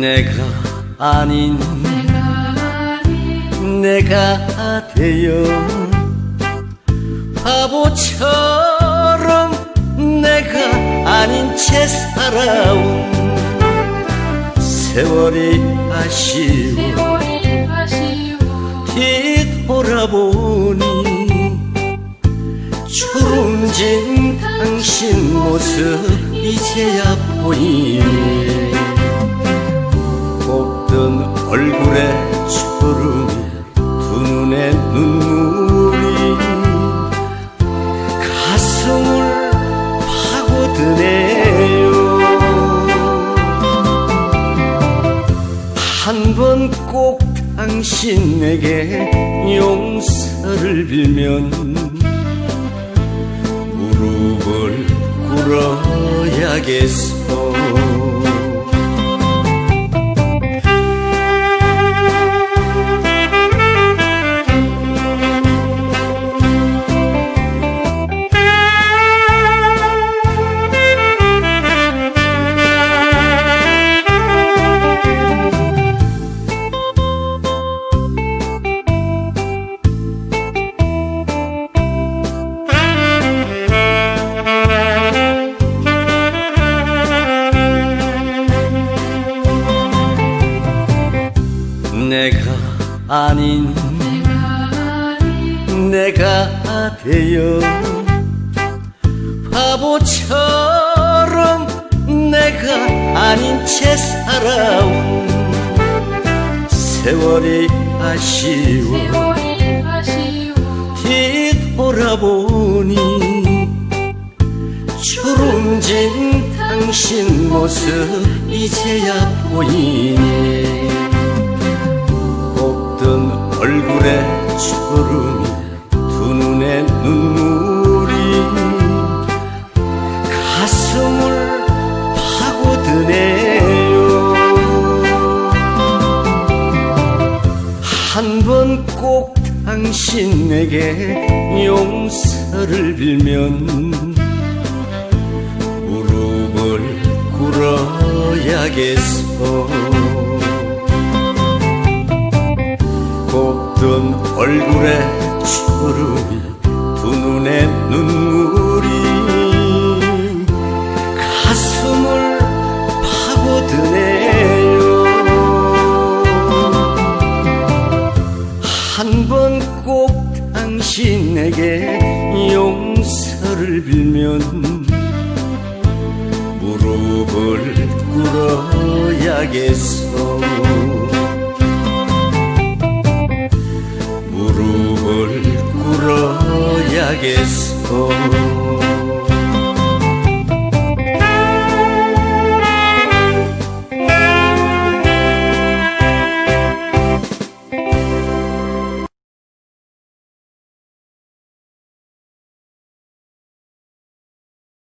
내가 아닌 내가 되어 바보처럼 내가 아닌 채 살아온 세월이 아쉬워. 뒤돌아보니 주름진 당신 모습 이제야 보이네 당신 에게 용서를 빌면 무릎을 꿇어야겠어 아닌 내가 되어 바보처럼 내가 아닌 채 살아온 세월이 아쉬워. 뒤돌아보니 주름진 당신 모습 이제야 보이네 얼굴에 주름이 두 눈에 눈물이 가슴을 파고드네요. 한 번 꼭 당신에게 용서를 빌면 무릎을 꿇어야겠어 곱던 얼굴에 주름이 두 눈에 눈물이 가슴을 파고드네요. 한 번 꼭 당신에게 용서를 빌면 무릎을 꿇어야겠어